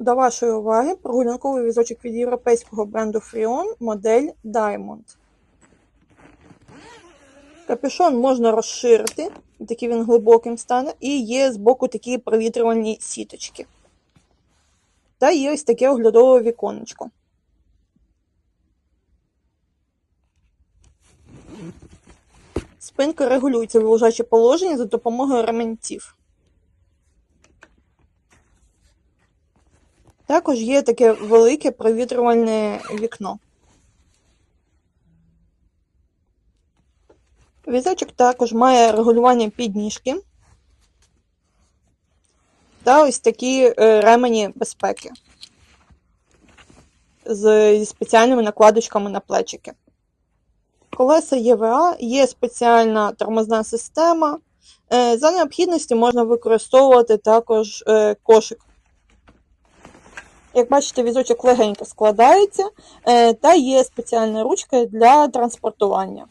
До вашої уваги прогулянковий візочок від європейського бренду Freon модель Diamond. Капюшон можна розширити, такий він глибоким стане, і є збоку такі провітрювальні сіточки. Та є ось таке оглядове віконечко. Спинка регулюється в лежаче положення за допомогою ремінців. Також є таке велике провітрювальне вікно. Візочок також має регулювання підніжки та ось такі е, ремені безпеки зі спеціальними накладочками на плечики. Колеса ЄВА, є спеціальна тормозна система. Е, За необхідності можна використовувати також е, кошик. Як бачите, візочок легенько складається, е, та є спеціальна ручка для транспортування.